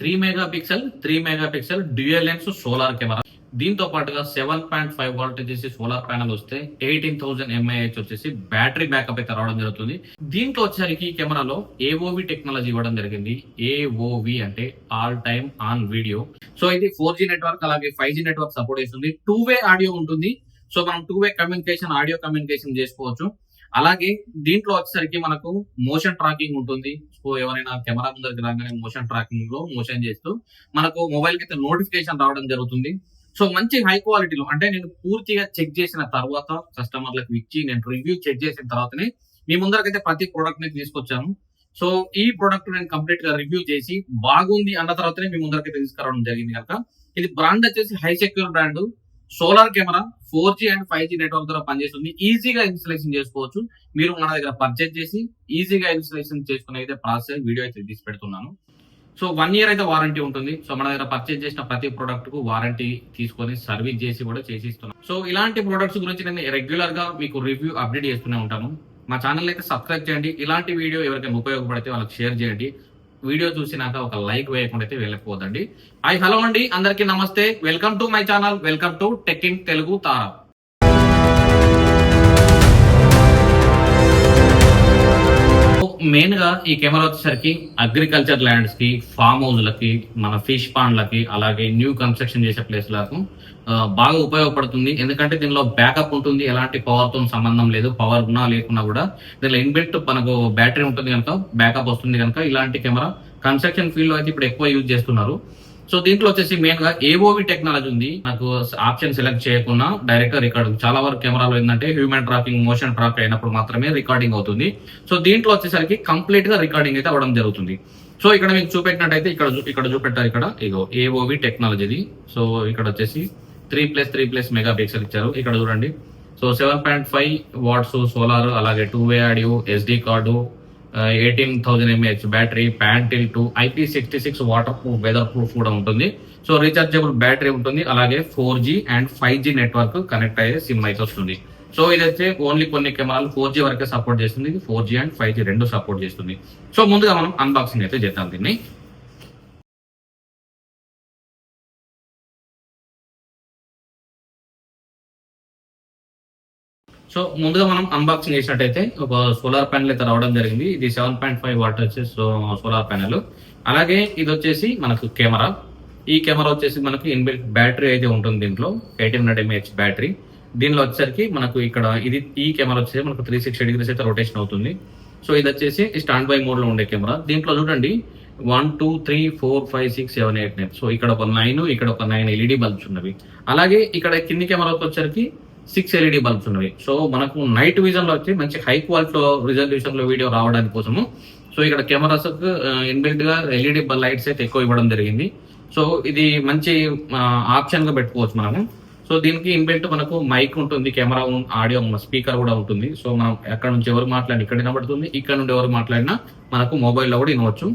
Three megapixel three megapixel dual lens solar camera. దీంతో పాటుగా seven point five volt వచ్చేసి solar panel వస్తే eighteen thousand mAh వచ్చేసి battery backup అయితే రావడం జరుగుతుంది. దీంట్లో వచ్చేసరికి కెమెరాలో ఏఓవి టెక్నాలజీ ఇవ్వడం జరిగింది. ఏఓవి అంటే all time on video. So ఇది ఫోర్ నెట్వర్క్ అలాగే ఫైవ్ నెట్వర్క్ సపోర్ట్ చేస్తుంది. టూ వే ఆడియో ఉంటుంది. సో మనం two way communication audio communication చేసుకోవచ్చు. అలాగే దీంట్లో వచ్చేసరికి మనకు మోషన్ ట్రాకింగ్ ఉంటుంది. సో ఎవరైనా కెమెరా ముందరికి రాగానే మోషన్ ట్రాకింగ్లో మోషన్ చేస్తూ మనకు మొబైల్కి అయితే నోటిఫికేషన్ రావడం జరుగుతుంది. సో మంచి హై క్వాలిటీలో అంటే నేను పూర్తిగా చెక్ చేసిన తర్వాత కస్టమర్లకు ఇచ్చి నేను రివ్యూ చెక్ చేసిన తర్వాతనే మీ ముందరకైతే ప్రతి ప్రోడక్ట్ని తీసుకొచ్చాను. సో ఈ ప్రోడక్ట్ నేను కంప్లీట్గా రివ్యూ చేసి బాగుంది అన్న తర్వాతనే మీ ముందరకైతే తీసుకురావడం జరిగింది కనుక. ఇది బ్రాండ్ వచ్చేసి high secure brand solar camera four G and five G network ద్వారా పనిచేస్తుంది. ఈజీగా ఇన్స్టలేషన్ చేసుకోవచ్చు. మీరు మన దగ్గర పర్చేజ్ చేసి ఈజీగా ఇన్స్టలేషన్ చేసుకునే అయితే ప్రాసెస్ వీడియో అయితే తీసి పెడుతున్నాను. సో వన్ ఇయర్ అయితే వారంటీ ఉంటుంది. సో మన దగ్గర పర్చేజ్ చేసిన ప్రతి ప్రోడక్ట్కు వారంటీ తీసుకొని సర్వీస్ చేసి కూడా చేసిస్తున్నాను సో ఇలాంటి ప్రోడక్ట్స్ గురించి నేను రెగ్యులర్గా మీకు రివ్యూ అప్డేట్ చేస్తూనే ఉంటాను. మా ఛానల్ అయితే సబ్స్క్రైబ్ చేయండి. ఇలాంటి వీడియో ఎవరికైనా ఉపయోగపడితే వాళ్ళకి షేర్ చేయండి. వీడియో చూసినాక ఒక లైక్ వేయకుండా అయితే వెళ్ళిపోదండి హాయ్ హలో అండి. అందరికీ నమస్తే. Welcome to my channel welcome to tech king Telugu Tara మెయిన్గా ఈ కెమెరా వచ్చేసరికి అగ్రికల్చర్ ల్యాండ్స్కి ఫామ్ హౌస్ లకి మన ఫిష్ పాండ్లకి అలాగే న్యూ కన్స్ట్రక్షన్ చేసే ప్లేస్లకు బాగా ఉపయోగపడుతుంది. ఎందుకంటే దీనిలో బ్యాకప్ ఉంటుంది. ఎలాంటి పవర్తో సంబంధం లేదు. పవర్ ఉన్నా లేకున్నా కూడా దీనిలో ఇన్బిల్ట్ మనకు బ్యాటరీ ఉంటుంది కనుక బ్యాకప్ వస్తుంది కనుక ఇలాంటి కెమెరా కన్స్ట్రక్షన్ ఫీల్డ్లో అయితే ఇప్పుడు ఎక్కువ యూజ్ చేస్తున్నారు. సో దీంట్లో వచ్చేసి మెయిన్గా ఏఓవి టెక్నాలజీ ఉంది. నాకు ఆప్షన్ సెలెక్ట్ చేయకుండా డైరెక్ట్ రికార్డింగ్ చాలా వరకు కెమెరాలో ఏంటంటే హ్యూమన్ ట్రాకింగ్ మోషన్ ట్రాక్ అయినప్పుడు మాత్రమే రికార్డింగ్ అవుతుంది. సో దీంట్లో వచ్చేసరికి కంప్లీట్గా రికార్డింగ్ అయితే అవ్వడం జరుగుతుంది. సో ఇక్కడ మీకు చూపెట్టినట్టయితే ఇక్కడ ఇక్కడ చూపెట్టారు ఇక్కడ. ఇగో ఏఓవి టెక్నాలజీది సో ఇక్కడ వచ్చేసి three plus three plus mega pixel ఇచ్చారు. ఇక్కడ చూడండి. So seven point five watts solar అలాగే two way audio SD card eighteen thousand mAh battery pan tilt two IP sixty six water proof weather proof కూడా ఉంటుంది. So rechargeable battery ఉంటుంది. అలాగే four G and five G network connect అయ్యే SIM అయితే వస్తుంది. So ఇది వచ్చే only కొన్ని కెమెరాలు ఫోర్ జీ వరకే సపోర్ట్ చేస్తుంది. Four G and five G రెండు సపోర్ట్ చేస్తుంది. సో ముందుగా మనం అన్బాక్సింగ్ అయితే చేద్దాం దీన్ని. సో ముందుగా మనం అన్బాక్సింగ్ చేసినట్టయితే ఒక సోలార్ ప్యానెల్ అయితే రావడం జరిగింది. ఇది సెవెన్ పాయింట్ ఫైవ్ వాట్ వచ్చేసి సోలార్ ప్యానెల్ అలాగే ఇది వచ్చేసి మనకు కెమెరా. ఈ కెమెరా వచ్చేసి మనకు ఇన్బిల్ట్ బ్యాటరీ అయితే ఉంటుంది దీంట్లో. ఎయిటీన్ హండ్రెడ్ ఎంఏహెచ్ బ్యాటరీ దీనిలో వచ్చేసరికి మనకు ఇక్కడ ఇది ఈ కెమెరా వచ్చేసి మనకు త్రీ సిక్స్టీ డిగ్రీస్ అయితే రొటేషన్ అవుతుంది. సో ఇది వచ్చేసి స్టాండ్ బై మోడ్లో ఉండే కెమెరా. దీంట్లో చూడండి one two three four five six seven eight nine so ఇక్కడ ఒక నైన్ ఇక్కడ ఒక నైన్ ఎల్ఈడి బల్బ్స్ ఉన్నవి. అలాగే ఇక్కడ కింది కెమెరాకి వచ్చేసరికి సిక్స్ ఎల్ఈడి బల్బ్స్ ఉన్నవి. సో మనకు నైట్ విజన్లో వచ్చి మంచి హై క్వాలిటీ రిజల్యూషన్లో వీడియో రావడానికి కోసము. సో ఇక్కడ కెమెరాస్ ఇన్బిల్ట్గా ఎల్ఈడి లైట్స్ అయితే ఎక్కువ ఇవ్వడం జరిగింది. సో ఇది మంచి ఆప్షన్గా పెట్టుకోవచ్చు మనము. సో దీనికి ఇన్బిల్ట్ మనకు మైక్ ఉంటుంది కెమెరా ఆడియో స్పీకర్ కూడా ఉంటుంది. సో మనం ఎక్కడ నుంచి ఎవరు మాట్లాడినా ఇక్కడ వినబడుతుంది ఇక్కడ నుండి ఎవరు మాట్లాడినా మనకు మొబైల్లో కూడా వినవచ్చు.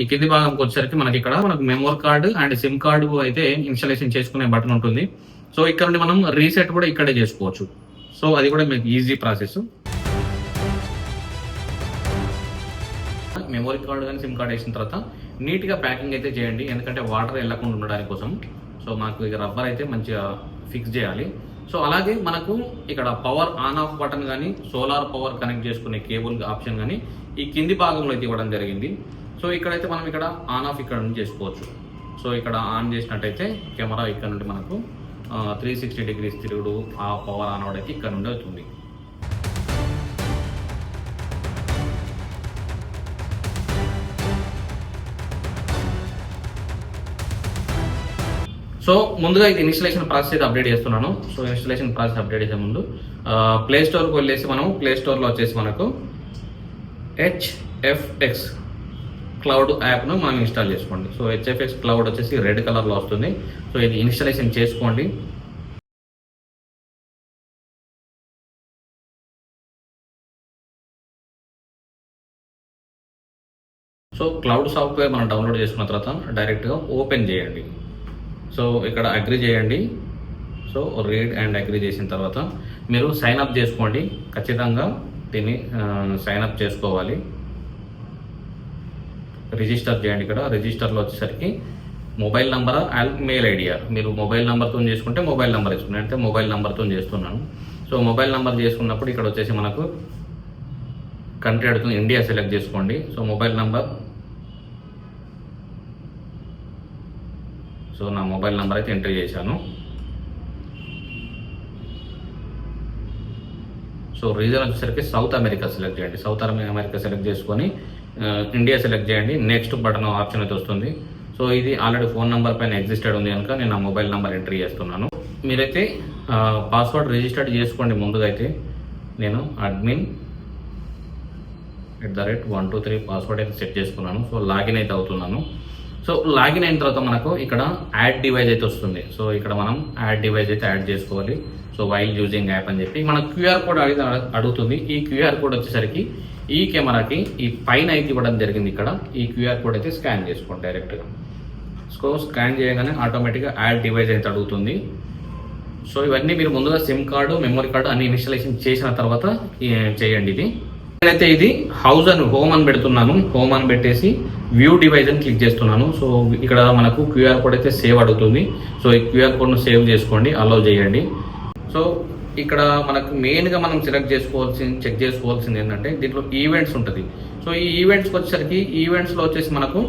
ఈ కింది భాగంకి వచ్చేసరికి మనకి ఇక్కడ మనకు memory card and SIM card అయితే ఇన్స్టాలేషన్ చేసుకునే బటన్ ఉంటుంది. సో ఇక్కడ నుండి మనం రీసెట్ కూడా ఇక్కడే చేసుకోవచ్చు. సో అది కూడా మీకు ఈజీ ప్రాసెస్ మెమొరీ కార్డు కానీ సిమ్ కార్డ్ వేసిన తర్వాత నీట్గా ప్యాకింగ్ అయితే చేయండి. ఎందుకంటే వాటర్ వెళ్ళకుండా ఉండడానికి కోసం. సో మాకు ఇక రబ్బర్ అయితే మంచిగా ఫిక్స్ చేయాలి. సో అలాగే మనకు ఇక్కడ పవర్ ఆన్ ఆఫ్ బటన్ కానీ సోలార్ పవర్ కనెక్ట్ చేసుకునే కేబుల్ ఆప్షన్ కానీ ఈ కింది భాగంలో అయితే ఇవ్వడం జరిగింది. సో ఇక్కడైతే మనం ఇక్కడ ఆన్ ఆఫ్ ఇక్కడ నుండి చేసుకోవచ్చు. సో ఇక్కడ ఆన్ చేసినట్టయితే కెమెరా ఇక్కడ నుండి మనకు త్రీ సిక్స్టీ డిగ్రీస్ తిరుగుడు ఆ పవర్ ఆన్ ఇక్కడ నుండి అవుతుంది సో ముందుగా ఇది ఇన్స్టలేషన్ ప్రాసెస్ అయితే అప్డేట్ చేస్తున్నాను. సో ఇన్స్టలేషన్ ప్రాసెస్ అప్డేట్ చేసే ముందు ప్లే స్టోర్కి వెళ్ళేసి మనం ప్లే స్టోర్లో వచ్చేసి మనకు హెచ్ఎఫ్ఎక్స్ క్లౌడ్ యాప్ను మనం ఇన్స్టాల్ చేసుకోండి. సో హెచ్ఎఫ్ఎక్స్ క్లౌడ్ వచ్చేసి రెడ్ కలర్లో వస్తుంది. సో ఇది ఇన్స్టాలేషన్ చేసుకోండి. సో క్లౌడ్ సాఫ్ట్వేర్ మనం డౌన్లోడ్ చేసుకున్న తర్వాత డైరెక్ట్గా ఓపెన్ చేయండి. సో ఇక్కడ అగ్రి చేయండి. సో రీడ్ అండ్ అగ్రి చేసిన తర్వాత మీరు సైన్ అప్ చేసుకోండి. ఖచ్చితంగా దీన్ని సైన్ అప్ చేసుకోవాలి. రిజిస్టర్ చేయండి ఇక్కడ. రిజిస్టర్లో వచ్చేసరికి మొబైల్ నెంబర్ అండ్ మెయిల్ ఐడియా మీరు మొబైల్ నెంబర్తో చేసుకుంటే మొబైల్ నెంబర్ ఇస్తున్నాను. అంటే మొబైల్ నెంబర్తో చేస్తున్నాను. సో మొబైల్ నెంబర్ చేసుకున్నప్పుడు ఇక్కడ వచ్చేసి మనకు కంట్రీ అడుగుతుంది. ఇండియా సెలెక్ట్ చేసుకోండి. సో మొబైల్ నెంబర్ సో నా మొబైల్ నెంబర్ అయితే ఎంట్రీ చేశాను. సో రీజన్ వచ్చేసరికి సౌత్ అమెరికా సెలెక్ట్ చేయండి. సౌత్ అమెరికా సెలెక్ట్ చేసుకొని ఇండియా సెలెక్ట్ చేయండి. నెక్స్ట్ బటన్ ఆప్షన్ అయితే వస్తుంది. సో ఇది ఆల్రెడీ ఫోన్ నెంబర్ పైన ఎగ్జిస్టెడ్ ఉంది కనుక నేను నా మొబైల్ నెంబర్ ఎంట్రీ చేస్తున్నాను. మీరైతే పాస్వర్డ్ రిజిస్టర్డ్ చేసుకోండి ముందుగా అయితే నేను admin at the rate one two three password అయితే సెట్ చేసుకున్నాను. సో లాగిన్ అయితే అవుతున్నాను. సో లాగిన్ అయిన తర్వాత మనకు ఇక్కడ యాడ్ డివైస్ అయితే వస్తుంది. సో ఇక్కడ మనం యాడ్ డివైస్ అయితే యాడ్ చేసుకోవాలి. సో వైల్ యూజింగ్ యాప్ అని చెప్పి. మన క్యూఆర్ కోడ్ అడిగి అడుగుతుంది. ఈ క్యూఆర్ కోడ్ వచ్చేసరికి ఈ కెమెరాకి ఈ పైన అయితే ఇవ్వడం జరిగింది ఇక్కడ. ఈ క్యూఆర్ కోడ్ అయితే స్కాన్ చేసుకోండి డైరెక్ట్గా సో స్కాన్ చేయగానే ఆటోమేటిక్గా యాడ్ డివైస్ అయితే అడుగుతుంది. సో ఇవన్నీ మీరు ముందుగా సిమ్ కార్డు మెమరీ కార్డు అన్ని ఇన్స్టాలేషన్ చేసిన తర్వాత చేయండి ఇది. నేనైతే ఇది హౌస్ అని హోమ్ అని పెడుతున్నాను. హోమ్ అని పెట్టేసి వ్యూ డివైజ్ అని క్లిక్ చేస్తున్నాను. సో ఇక్కడ మనకు క్యూఆర్ కోడ్ అయితే సేవ్ అడుగుతుంది. సో ఈ క్యూఆర్ కోడ్ను సేవ్ చేసుకోండి అలౌ చేయండి. సో ఇక్కడ మనకు మెయిన్గా మనం సెలెక్ట్ చేసుకోవాల్సింది చెక్ చేసుకోవాల్సింది ఏంటంటే దీంట్లో ఈవెంట్స్ ఉంటుంది. సో ఈ ఈవెంట్స్కి వచ్చేసరికి ఈవెంట్స్లో వచ్చేసి మనకు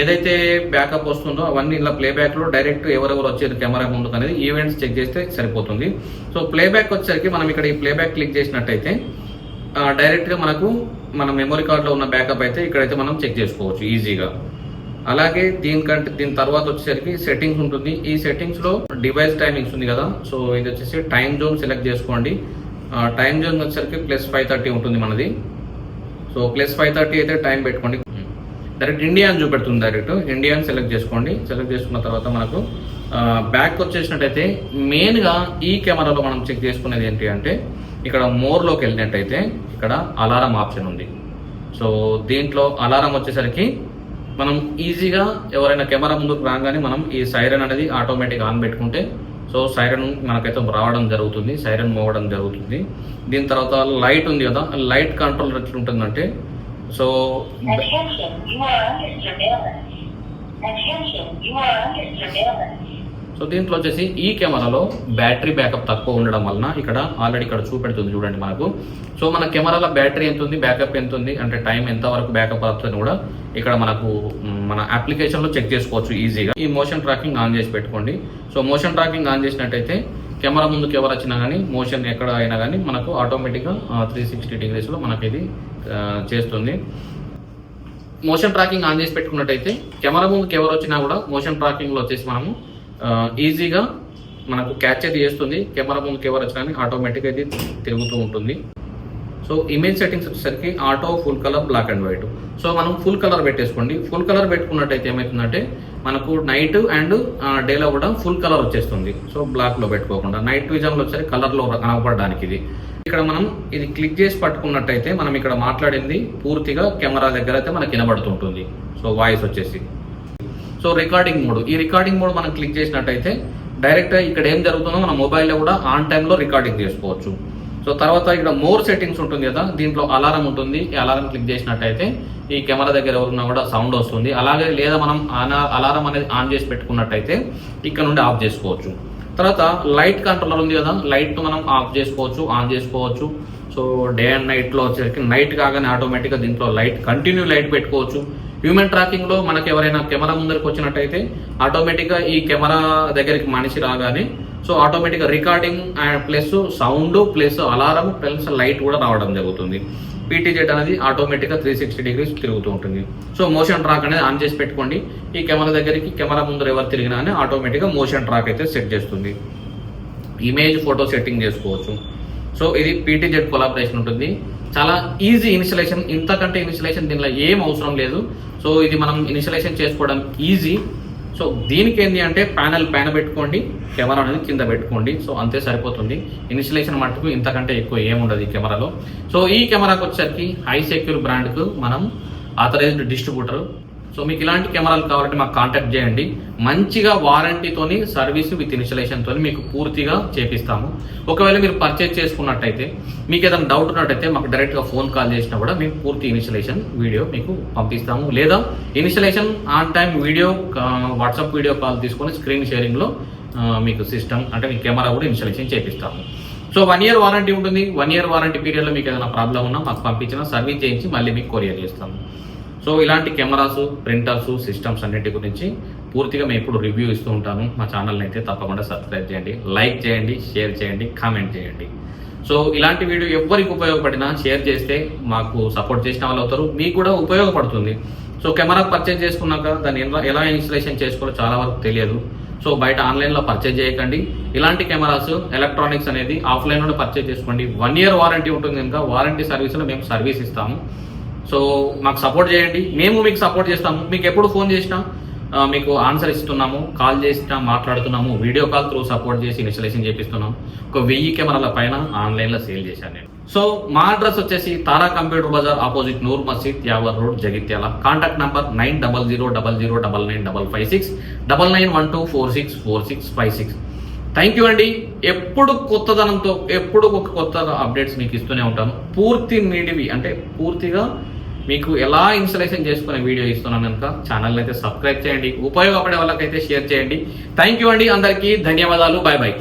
ఏదైతే బ్యాకప్ వస్తుందో అవన్నీ ఇలా ప్లేబ్యాక్లో డైరెక్ట్ ఎవరెవరు వచ్చేది కెమెరా ముందుకు అనేది ఈవెంట్స్ చెక్ చేస్తే సరిపోతుంది. సో ప్లేబ్యాక్ వచ్చేసరికి మనం ఇక్కడ ఈ ప్లేబ్యాక్ క్లిక్ చేసినట్టయితే డైరెక్ట్గా మనకు మన మెమరీ కార్డులో ఉన్న బ్యాకప్ అయితే ఇక్కడైతే మనం చెక్ చేసుకోవచ్చు ఈజీగా అలాగే దీనికంటే దీని తర్వాత వచ్చేసరికి సెట్టింగ్స్ ఉంటుంది. ఈ సెట్టింగ్స్లో డివైస్ టైమింగ్స్ ఉంది కదా. సో ఇది వచ్చేసి టైం జోన్ సెలెక్ట్ చేసుకోండి. టైం జోన్ వచ్చేసరికి ప్లస్ ఫైవ్ థర్టీ ఉంటుంది మనది. సో ప్లస్ ఫైవ్ థర్టీ అయితే టైం పెట్టుకోండి. డైరెక్ట్ ఇండియా అని చూపెడుతుంది డైరెక్ట్ ఇండియా అని సెలెక్ట్ చేసుకోండి. సెలెక్ట్ చేసుకున్న తర్వాత మనకు బ్యాక్ వచ్చేసినట్టయితే మెయిన్గా ఈ కెమెరాలో మనం చెక్ చేసుకునేది ఏంటి అంటే ఇక్కడ మోర్లోకి వెళ్ళినట్టయితే ఇక్కడ అలారం ఆప్షన్ ఉంది. సో దీంట్లో అలారం వచ్చేసరికి మనం ఈజీగా ఎవరైనా కెమెరా ముందుకు రాగానే మనం ఈ సైరన్ అనేది ఆటోమేటిక్ ఆన్ పెట్టుకుంటే సో సైరన్ మనకైతే రావడం జరుగుతుంది సైరన్ మోవడం జరుగుతుంది దీని తర్వాత లైట్ ఉంది కదా లైట్ కంట్రోల్ ఎట్లుంటుందంటే so Attention, you are under surveillance. Attention, you are under surveillance. So దీంట్లో వచ్చేసి ఈ కెమెరాలో బ్యాటరీ బ్యాకప్ తక్కువ ఉండడం వలన ఇక్కడ ఆల్రెడీ ఇక్కడ చూపెడుతుంది చూడండి మనకు. సో మన కెమెరాలో బ్యాటరీ ఎంత ఉంది బ్యాకప్ ఎంత ఉంది అంటే టైం ఎంత వరకు బ్యాకప్ అవుతుంది కూడా ఇక్కడ మనకు మన అప్లికేషన్లో చెక్ చేసుకోవచ్చు ఈజీగా. ఈ మోషన్ ట్రాకింగ్ ఆన్ చేసి పెట్టుకోండి. సో మోషన్ ట్రాకింగ్ ఆన్ చేసినట్టయితే కెమెరా ముందుకు ఎవరు వచ్చినా కానీ మోషన్ ఎక్కడ అయినా కానీ మనకు ఆటోమేటిక్గా త్రీ సిక్స్టీ డిగ్రీస్లో మనకి ఇది చేస్తుంది. మోషన్ ట్రాకింగ్ ఆన్ చేసి పెట్టుకున్నట్టయితే కెమెరా ముందుకు ఎవరు వచ్చినా కూడా మోషన్ ట్రాకింగ్లో వచ్చేసి మనము ఈజీగా మనకు క్యాచ్ అయితే చేస్తుంది. కెమెరా ముందు ఎవరు వచ్చినా కానీ ఆటోమేటిక్గా ఇది తిరుగుతూ ఉంటుంది. సో ఇమేజ్ సెట్టింగ్స్ వచ్చేసరికి auto full colour black and white so మనం ఫుల్ కలర్ పెట్టేసుకోండి. ఫుల్ కలర్ పెట్టుకున్నట్టయితే ఏమవుతుందంటే మనకు నైట్ అండ్ డేలో కూడా ఫుల్ కలర్ వచ్చేస్తుంది. సో బ్లాక్లో పెట్టుకోకుండా. నైట్ విజన్లో వచ్చేసరికి కలర్ కనపడడానికి ఇది. ఇక్కడ మనం ఇది క్లిక్ చేసి పట్టుకున్నట్టయితే మనం ఇక్కడ మాట్లాడింది పూర్తిగా కెమెరా దగ్గర అయితే మనకి వినబడుతుంటుంది. సో వాయిస్ వచ్చేసి. So recording mode. ఈ రికార్డింగ్ మోడ్ మనం క్లిక్ చేసినట్టయితే డైరెక్ట్ ఇక్కడ ఏం జరుగుతుందో మన మొబైల్లో కూడా ఆన్ టైంలో రికార్డింగ్ చేసుకోవచ్చు. సో తర్వాత ఇక్కడ మోర్ సెట్టింగ్స్ ఉంటుంది కదా దీంట్లో అలారం ఉంటుంది. ఈ అలారం క్లిక్ చేసినట్టయితే ఈ కెమెరా దగ్గర ఎవరున్నా కూడా సౌండ్ వస్తుంది. అలాగే లేదా మనం అలారం అనేది ఆన్ చేసి పెట్టుకున్నట్టయితే ఇక్కడ నుండి ఆఫ్ చేసుకోవచ్చు. తర్వాత లైట్ కంట్రోలర్ ఉంది కదా లైట్ మనం ఆఫ్ చేసుకోవచ్చు ఆన్ చేసుకోవచ్చు. సో డే అండ్ నైట్లో వచ్చేసరికి నైట్ కాగానే ఆటోమేటిక్గా దీంట్లో లైట్ కంటిన్యూ లైట్ పెట్టుకోవచ్చు. హ్యూమన్ ట్రాకింగ్లో మనకి ఎవరైనా కెమెరా ముందరికి వచ్చినట్టయితే ఆటోమేటిక్గా ఈ కెమెరా దగ్గరికి మనిషి రాగానే సో ఆటోమేటిక్గా recording plus sound plus alarm plus light కూడా రావడం జరుగుతుంది. పీటీజెడ్ అనేది ఆటోమేటిక్గా త్రీ సిక్స్టీ డిగ్రీస్ తిరుగుతూ ఉంటుంది. సో మోషన్ ట్రాక్ అనేది ఆన్ చేసి పెట్టుకోండి. ఈ కెమెరా దగ్గరికి కెమెరా ముందర ఎవరు తిరిగినా కానీ ఆటోమేటిక్గా మోషన్ ట్రాక్ అయితే సెట్ చేస్తుంది. ఇమేజ్ ఫోటో సెట్టింగ్ చేసుకోవచ్చు. సో ఇది పీటీజెడ్ కొలాబరేషన్ ఉంటుంది. చాలా ఈజీ ఇన్స్టలేషన్ ఇంతకంటే ఇన్స్టలేషన్ దీనిలో ఏం అవసరం లేదు. సో ఇది మనం ఇన్స్టలేషన్ చేసుకోవడం ఈజీ సో దీనికి ఏంటి అంటే ప్యానల్ పైన పెట్టుకోండి కెమెరా అనేది కింద పెట్టుకోండి. సో అంతే సరిపోతుంది. ఇన్స్టలేషన్ మటుకు ఇంతకంటే ఎక్కువ ఏముండదు ఈ కెమెరాలో సో ఈ కెమెరాకి వచ్చేసరికి హై సెక్యూర్ బ్రాండ్కు మనం ఆథరైజ్డ్ డిస్ట్రిబ్యూటర్ సో మీకు ఇలాంటి కెమెరాలు కావాలంటే మాకు కాంటాక్ట్ చేయండి. మంచిగా వారంటీతోని సర్వీస్ విత్ ఇన్స్టలేషన్ తోని మీకు పూర్తిగా చేపిస్తాము. ఒకవేళ మీరు పర్చేజ్ చేసుకున్నట్టయితే మీకు ఏదైనా డౌట్ ఉన్నట్టయితే మాకు డైరెక్ట్గా ఫోన్ కాల్ చేసినా కూడా మేము పూర్తి ఇన్స్టలేషన్ వీడియో మీకు పంపిస్తాము. లేదా installation on time video WhatsApp video call తీసుకొని స్క్రీన్ షేరింగ్లో మీకు సిస్టమ్ అంటే మీ కెమెరా కూడా ఇన్స్టలేషన్ చేపిస్తాము. సో వన్ ఇయర్ వారంటీ ఉంటుంది. వన్ ఇయర్ వారంటీ పీరియడ్లో మీకు ఏదైనా ప్రాబ్లం ఉన్నా మాకు పంపించిన సర్వీస్ చేయించి మళ్ళీ మీకు కొరియర్ చేస్తాము. సో ఇలాంటి కెమెరాస్ ప్రింటర్స్ సిస్టమ్స్ అన్నిటి గురించి పూర్తిగా మేము ఇప్పుడు రివ్యూ ఇస్తూ ఉంటాను. మా ఛానల్ని అయితే తప్పకుండా సబ్స్క్రైబ్ చేయండి లైక్ చేయండి షేర్ చేయండి కామెంట్ చేయండి. సో ఇలాంటి వీడియో ఎవరికి ఉపయోగపడినా షేర్ చేస్తే మాకు సపోర్ట్ చేసిన వాళ్ళు అవుతారు మీకు కూడా ఉపయోగపడుతుంది. సో కెమెరా పర్చేజ్ చేసుకున్నాక దాన్ని ఎలా ఎలా ఇన్స్టలేషన్ చేసుకోవాలో చాలా వరకు తెలియదు. సో బయట ఆన్లైన్లో పర్చేజ్ చేయకండి. ఇలాంటి కెమెరాస్ ఎలక్ట్రానిక్స్ అనేది ఆఫ్లైన్లోనే పర్చేజ్ చేసుకోండి. వన్ ఇయర్ వారంటీ ఉంటుంది కనుక వారంటీ సర్వీస్లో మేము సర్వీస్ ఇస్తాము. సో మాకు సపోర్ట్ చేయండి. మేము మీకు సపోర్ట్ చేస్తాము. మీకు ఎప్పుడు ఫోన్ చేసినా మీకు ఆన్సర్ ఇస్తున్నాము కాల్ చేసినా మాట్లాడుతున్నాము వీడియో కాల్ త్రూ సపోర్ట్ చేసి ఇన్స్టలేషన్ చేపిస్తున్నాం. ఒక వెయ్యి కెమెరాల పైన ఆన్లైన్లో సేల్ చేశాను నేను. సో మా అడ్రస్ వచ్చేసి Tara computer Bazar opposite Noor Masjid Yavar road Jagtial. Contact number nine double zero double zero double nine double five six double nine one two four six four six five six. Thank you అండి. ఎప్పుడు కొత్తదనంతో ఎప్పుడు ఒక కొత్త updates మీకు ఇస్తూనే ఉంటాను. పూర్తి నీటివి అంటే పూర్తిగా మీకు ఎలా ఇన్స్టలేషన్ చేసుకునే వీడియో ఇస్తున్నాను కనుక ఛానల్ అయితే సబ్స్క్రైబ్ చేయండి. ఉపయోగపడే వాళ్ళకైతే షేర్ చేయండి. థ్యాంక్ యూ అండి అందరికీ. ధన్యవాదాలు. Bye bye